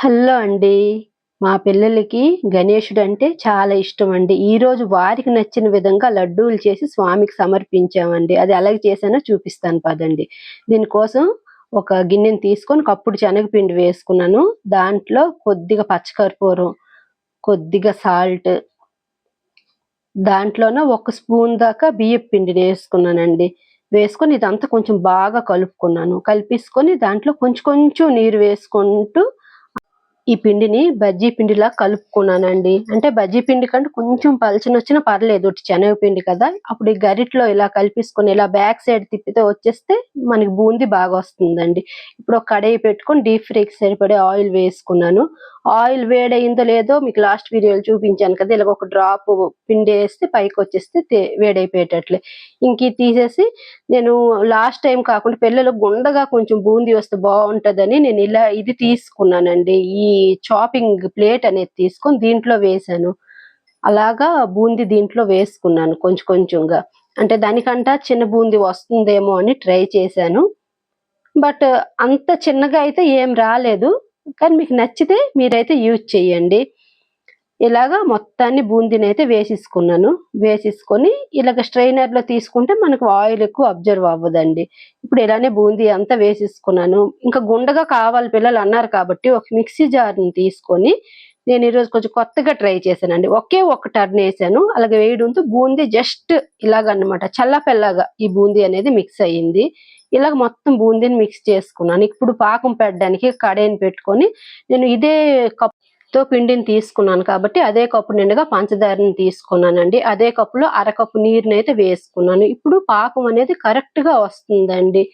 Hello అండి. మా పిల్లలకి గణేషుడు అంటే చాలా ఇష్టం అండి ఈరోజు వారికి నచ్చిన విధంగా లడ్డూలు చేసి స్వామికి సమర్పించామండి. అది ఎలాగ చేశానో చూపిస్తాను పదండి. దీనికోసం ఒక గిన్నెని తీసుకొని కప్పుడు శనగపిండి వేసుకున్నాను. దాంట్లో కొద్దిగా పచ్చకర్పూరం కొద్దిగా సాల్ట్ దాంట్లోనే ఒక స్పూన్ దాకా బియ్యం పిండిని వేసుకున్నానండి. వేసుకొని ఇదంతా కొంచెం బాగా కలుపుకున్నాను. కలిపేసుకొని దాంట్లో కొంచెం కొంచెం నీరు వేసుకుంటూ ఈ పిండిని బజ్జీ పిండిలా కలుపుకున్నానండి. అంటే బజ్జీ పిండి కంటే కొంచెం పలచన వచ్చినా పర్లేదు శనగ పిండి కదా. అప్పుడు ఈ గరిట్లో ఇలా కలిపిసుకొని ఇలా బ్యాక్ సైడ్ తిప్పితే వచ్చేస్తే మనకి బూందీ బాగా వస్తుందండి. ఇప్పుడు ఒక కడాయి పెట్టుకొని డీప్ ఫ్రైకి సరిపడే ఆయిల్ వేసుకున్నాను. ఆయిల్ వేడయిందో లేదో మీకు లాస్ట్ వీడియోలో చూపించాను కదా ఇలా ఒక డ్రాప్ పిండి వేస్తే పైకి వచ్చేస్తే వేడైపోయేటట్లే. ఇంక తీసేసి నేను లాస్ట్ టైం కాకుండా పిల్లలు గుండగా కొంచెం బూందీ వస్తే బాగుంటుందని నేను ఇలా ఇది తీసుకున్నానండి. ఈ చాపింగ్ ప్లేట్ అనేది తీసుకొని దీంట్లో వేసాను. అలాగా బూందీ దీంట్లో వేసుకున్నాను కొంచెం కొంచెంగా. అంటే దానికంట చిన్న బూందీ వస్తుందేమో అని ట్రై చేశాను. బట్ అంత చిన్నగా అయితే ఏం రాలేదు. కానీ మీకు నచ్చితే మీరైతే యూజ్ చేయండి. ఇలాగా మొత్తాన్ని బూందీని అయితే వేసేసుకున్నాను. వేసేసుకొని ఇలాగ స్ట్రైనర్లో తీసుకుంటే మనకు ఆయిల్ ఎక్కువ అబ్జర్వ్ అవ్వదండి. ఇప్పుడు ఇలానే బూందీ అంతా వేసేసుకున్నాను. ఇంకా గుండగా కావాలి పిల్లలు అన్నారు కాబట్టి ఒక మిక్సీ జార్ని తీసుకొని నేను ఈరోజు కొంచెం కొత్తగా ట్రై చేశానండి. ఒకే ఒక టర్న్ వేసాను. అలాగే వేయడంతో బూందీ జస్ట్ ఇలాగనమాట చల్లపెల్లగా ఈ బూందీ అనేది మిక్స్ అయ్యింది. ఇలాగ మొత్తం బూందీని మిక్స్ చేసుకున్నాను. ఇప్పుడు పాకం పెట్టడానికి కడాయిని పెట్టుకొని నేను ఇదే కప్తో పిండిని తీసుకున్నాను కాబట్టి అదే కప్పు నిండుగా పంచదారని తీసుకున్నానండి. అదే కప్పులో అరకప్పు నీరుని అయితే వేసుకున్నాను. ఇప్పుడు పాకం అనేది కరెక్ట్గా వస్తుందండి.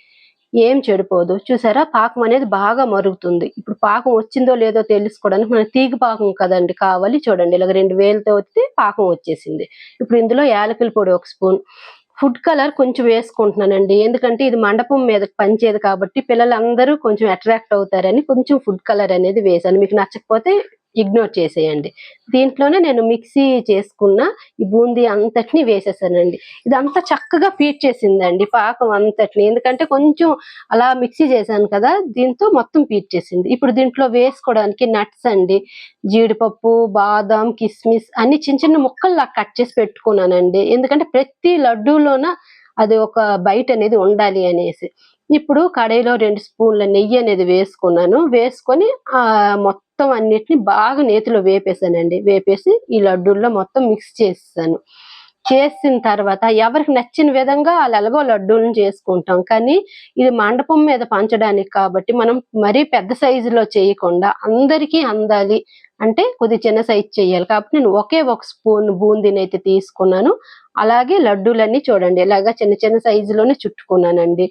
ఏం చెడిపోదు. చూసారా? పాకం అనేది బాగా మరుగుతుంది. ఇప్పుడు పాకం వచ్చిందో లేదో తెలుసుకోవడానికి మన తీగ పాకం కదండి కావాలి. చూడండి ఇలాగ రెండు వేలతో వస్తే పాకం వచ్చేసింది. ఇప్పుడు ఇందులో యాలకుల పొడి ఒక స్పూన్ ఫుడ్ కలర్ కొంచెం వేసుకుంటున్నానండి. ఎందుకంటే ఇది మండపం మీద పంచేది కాబట్టి పిల్లలందరూ కొంచెం అట్రాక్ట్ అవుతారని కొంచెం ఫుడ్ కలర్ అనేది వేసాను మీకు నచ్చకపోతే ఇగ్నోర్ చేసేయండి. దీంట్లోనే నేను మిక్సీ చేసుకున్న ఈ బూందీ అంతటిని వేసేసానండి. ఇదంతా చక్కగా పీట్ చేసిందండి పాకం అంతటిని. ఎందుకంటే కొంచెం అలా మిక్సీ చేశాను కదా దీంతో మొత్తం పీట్ చేసింది. ఇప్పుడు దీంట్లో వేసుకోవడానికి నట్స్ అండి జీడిపప్పు బాదం కిస్మిస్ అన్ని చిన్న చిన్న ముక్కల్లా కట్ చేసి పెట్టుకున్నానండి. ఎందుకంటే ప్రతి లడ్డూలోన అది ఒక బయట అనేది ఉండాలి అనేసి. ఇప్పుడు కడాయిలో రెండు స్పూన్ల నెయ్యి అనేది వేసుకున్నాను. వేసుకొని మొత్తం మొత్తం అన్నిటిని బాగా నేతిలో వేపేసానండి. వేపేసి ఈ లడ్డూల్లో మొత్తం మిక్స్ చేసాను చేసిన తర్వాత ఎవరికి నచ్చిన విధంగా వాళ్ళు ఎలాగో లడ్డూలను చేసుకుంటాం. కానీ ఇది మండపం మీద పంచడానికి కాబట్టి మనం మరీ పెద్ద సైజులో చేయకుండా అందరికీ అందాలి అంటే కొద్ది చిన్న సైజ్ చేయాలి. కాబట్టి నేను ఒకే ఒక స్పూన్ బూందీని అయితే తీసుకున్నాను. అలాగే లడ్డూలన్నీ చూడండి ఇలాగా చిన్న చిన్న సైజులోనే చుట్టుకున్నానండి.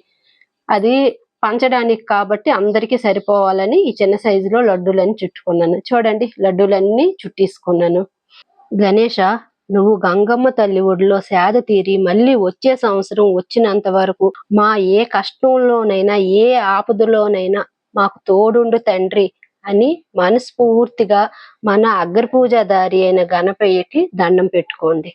అది పంచడానికి కాబట్టి అందరికీ సరిపోవాలని ఈ చిన్న సైజులో లడ్డూలన్నీ చుట్టుకున్నాను. చూడండి లడ్డూలన్నీ చుట్టేసుకున్నాను. గణేష నువ్వు గంగమ్మ తల్లి ఒడిలో సేద తీరి మళ్ళీ వచ్చే సంవత్సరం వచ్చినంత వరకు మా ఏ కష్టంలోనైనా ఏ ఆపదలోనైనా మాకు తోడుండు తండ్రి అని మనస్ఫూర్తిగా మన అగ్రపూజాదారి అయిన గణపయ్యకి దండం పెట్టుకోండి.